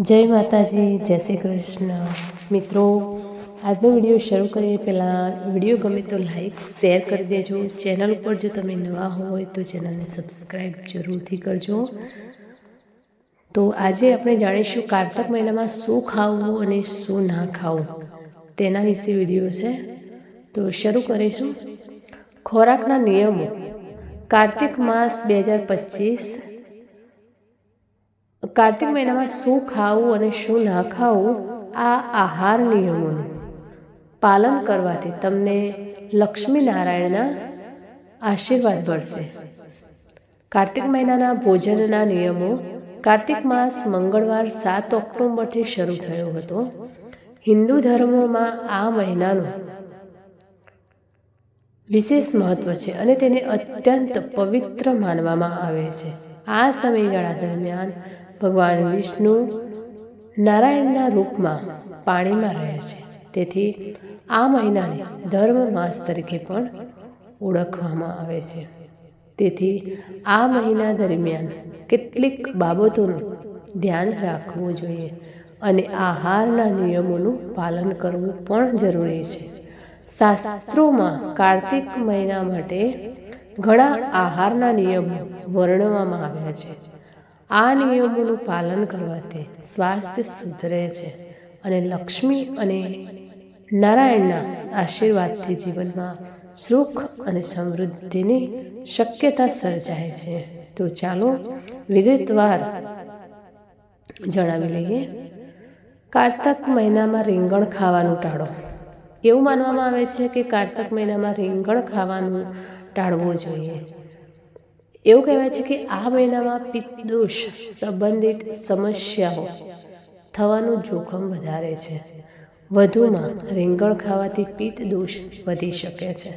જય માતાજી, જય શ્રી કૃષ્ણ. મિત્રો, આજનો વીડિયો શરૂ કરીએ પહેલાં વીડિયો ગમે તો લાઈક, શેર કરી દેજો. ચેનલ ઉપર જો તમે નવા હોય તો ચેનલને સબસ્ક્રાઈબ જરૂરથી કરજો. તો આજે આપણે જાણીશું કારતક મહિનામાં શું ખાવું અને શું ના ખાવું. તેના વિશે વીડિયો છે. તો શરૂ કરીશું. ખોરાકના નિયમો. કાર્તિક માસ બે હજાર પચીસ કાર્તિક મહિનામાં શું ખાવું અને શું ના ખાવું, આ આહાર નિયમોનું પાલન કરવાથી તમને લક્ષ્મી નારાયણના આશીર્વાદ મળશે. કાર્તિક મહિનાના ભોજનના નિયમો, કાર્તિક માસ મંગળવાર સાત ઓક્ટોબરથી શરૂ થયો હતો. હિન્દુ ધર્મોમાં આ મહિનાનું વિશેષ મહત્વ છે અને તેને અત્યંત પવિત્ર માનવામાં આવે છે. આ સમયગાળા દરમિયાન ભગવાન વિષ્ણુ નારાયણના રૂપમાં પાણીમાં રહે છે. તેથી આ મહિનાને ધર્મ માસ તરીકે પણ ઓળખવામાં આવે છે. તેથી આ મહિના દરમિયાન કેટલીક બાબતોનું ધ્યાન રાખવું જોઈએ અને આહારના નિયમોનું પાલન કરવું પણ જરૂરી છે. શાસ્ત્રોમાં કાર્તિક મહિના માટે ઘણા આહારના નિયમો વર્ણવવામાં આવ્યા છે. આ નિયમોનું પાલન કરવાથી સ્વાસ્થ્ય સુધરે છે અને લક્ષ્મી અને નારાયણના આશીર્વાદથી જીવનમાં સુખ અને સમૃદ્ધિની શક્યતા સર્જાય છે. તો ચાલો વિગતવાર જણાવી લઈએ. કારતક મહિનામાં રીંગણ ખાવાનું ટાળો. એવું માનવામાં આવે છે કે કારતક મહિનામાં રીંગણ ખાવાનું ટાળવું જોઈએ. એવું કહેવાય છે કે આ મહિનામાં પિત્તદોષ સંબંધિત સમસ્યાઓ થવાનું જોખમ વધારે છે. વધુમાં રીંગણ ખાવાથી પિત્ત દોષ વધી શકે છે.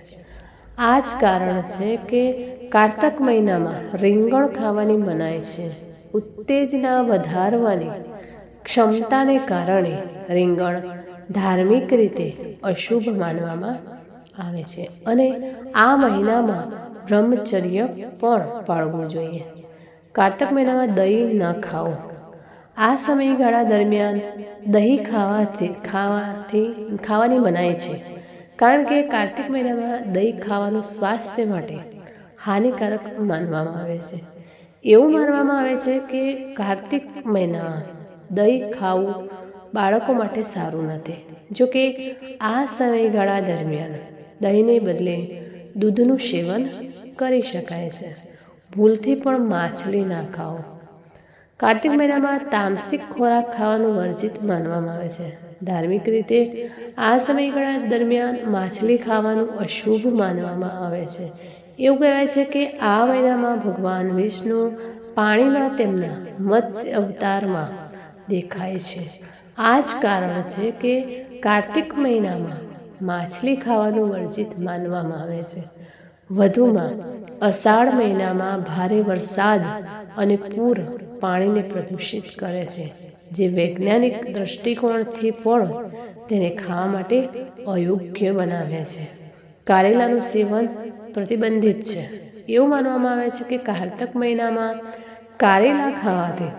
આ જ કારણ છે કે કારતક મહિનામાં રીંગણ ખાવાની મનાય છે. ઉત્તેજના વધારવાની ક્ષમતાને કારણે રીંગણ ધાર્મિક રીતે અશુભ માનવામાં આવે છે. અને આ મહિનામાં બ્રહ્મચર્ય પણ પાળવું જોઈએ. કારતક મહિનામાં દહીં ન ખાઓ. આ સમયગાળા દરમિયાન દહીં ખાવાથી ખાવાથી ખાવાની મનાય છે. કારણ કે કાર્તિક મહિનામાં દહીં ખાવાનું સ્વાસ્થ્ય માટે હાનિકારક માનવામાં આવે છે. એવું માનવામાં આવે છે કે કાર્તિક મહિનામાં દહીં ખાવું બાળકો માટે સારું નથી. જો કે આ સમયગાળા દરમિયાન દહીંને બદલે દૂધનું સેવન કરી શકાય છે. ભૂલથી પણ માછલી ના ખાઓ. કાર્તિક મહિનામાં તામસિક ખોરાક ખાવાનું વર્જિત માનવામાં આવે છે. ધાર્મિક રીતે આ સમયગાળા દરમિયાન માછલી ખાવાનું અશુભ માનવામાં આવે છે. એવું કહેવાય છે કે આ મહિનામાં ભગવાન વિષ્ણુ પાણીમાં તેમના મત્સ્ય અવતારમાં દેખાય છે. આ જ કારણ છે કે કાર્તિક મહિનામાં માછલી ખાવાનું વર્જિત માનવામાં આવે છે. વધુમાં, અષાઢ મહિનામાં ભારે વરસાદ અને પૂર પાણીને પ્રદૂષિત કરે છે, જે વૈજ્ઞાનિક દ્રષ્ટિકોણથી પણ તેને ખાવા માટે અયોગ્ય બનાવે છે. કારેલાનું સેવન પ્રતિબંધિત છે. એવું માનવામાં આવે છે કે કારતક મહિનામાં કારેલા ખાવાથી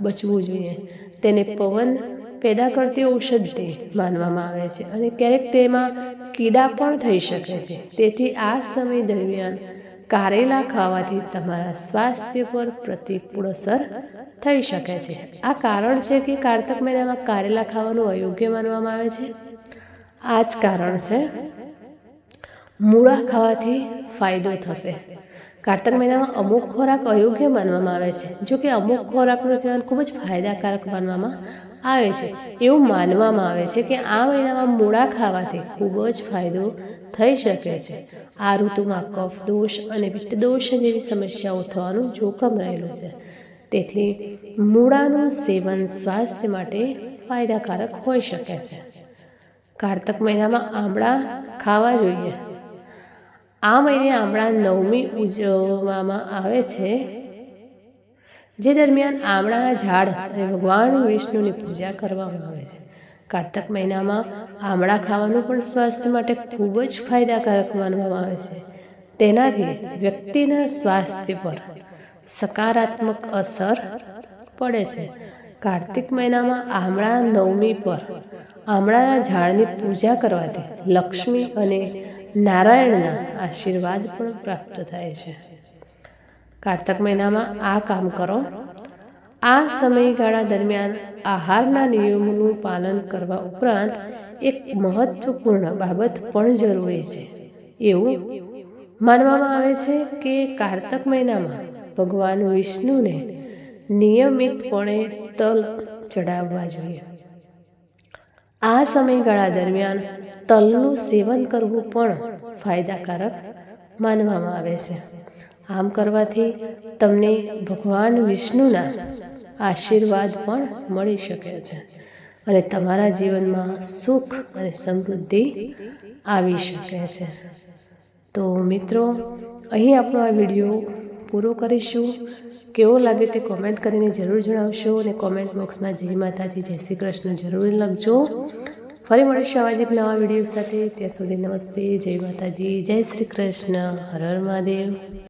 બચવું જોઈએ. તેને પવન પેદા કરતી ઔષધ તે માનવામાં આવે છે અને ક્યારેક તેમાં કીડા પણ થઈ શકે છે. તેથી આ સમય દરમિયાન કારેલા ખાવાથી તમારા સ્વાસ્થ્ય પર પ્રતિકૂળ અસર થઈ શકે છે. આ કારણ છે કે કારતક મહિનામાં કારેલા ખાવાનું અયોગ્ય માનવામાં આવે છે. આ જ કારણ છે, મૂળા ખાવાથી ફાયદો થશે. કારતક મહિનામાં અમુક ખોરાક અયોગ્ય માનવામાં આવે છે. જો કે અમુક ખોરાકનું સેવન ખૂબ જ ફાયદાકારક માનવામાં આવે છે. એવું માનવામાં આવે છે કે આ મહિનામાં મૂળા ખાવાથી ખૂબ જ ફાયદો થઈ શકે છે. આ ઋતુમાં કફ દોષ અને પિત્ત દોષ જેવી સમસ્યાઓ થવાનું જોખમ રહેલું છે. તેથી મૂળાનું સેવન સ્વાસ્થ્ય માટે ફાયદાકારક હોઈ શકે છે. કારતક મહિનામાં આમળા ખાવા જોઈએ. આ મહિને આમળા નવમી ઉજવવામાં આવે છે. જે દરમિયાન આમળાના ઝાડ અને ભગવાન વિષ્ણુની પૂજા કરવામાં આવે છે. કારતક મહિનામાં આમળા ખાવાનું પણ સ્વાસ્થ્ય માટે ખૂબ જ ફાયદાકારક માનવામાં આવે છે. તેનાથી વ્યક્તિના સ્વાસ્થ્ય પર સકારાત્મક અસર પડે છે. કાર્તિક મહિનામાં આમળા નવમી પર આમળાના ઝાડની પૂજા કરવાથી લક્ષ્મી અને નારાયણના આશીર્વાદ પણ પ્રાપ્ત થાય છે. કાર્તક મહિનામાં આ કામ કરો. આ સમયગાળા દરમિયાન આહારના નિયમોનું પાલન કરવા ઉપરાંત એક મહત્વપૂર્ણ બાબત પણ જરૂરી છે. એવું માનવામાં આવે છે કે કારતક મહિનામાં ભગવાન વિષ્ણુને નિયમિતપણે તલ ચડાવવા જોઈએ. આ સમયગાળા દરમિયાન તલનું સેવન કરવું પણ ફાયદાકારક માનવામાં આવે છે. આમ કરવાથી તમને ભગવાન વિષ્ણુના આશીર્વાદ પણ મળી શકે છે. અને તમારા જીવનમાં સુખ અને સમૃદ્ધિ આવી શકે છે. તો મિત્રો, અહીં આપણો આ વીડિયો પૂરો કરીશું. કેવો લાગે તે કોમેન્ટ કરીને જરૂર જણાવશો અને કોમેન્ટ બોક્સમાં જય માતાજી, જય શ્રી કૃષ્ણ જરૂર લખજો. ફરી મળીશું આવા જ એક નવા વીડિયો સાથે. ત્યાં સુધી નમસ્તે, જય માતાજી, જય શ્રી કૃષ્ણ, હર હર મહાદેવ.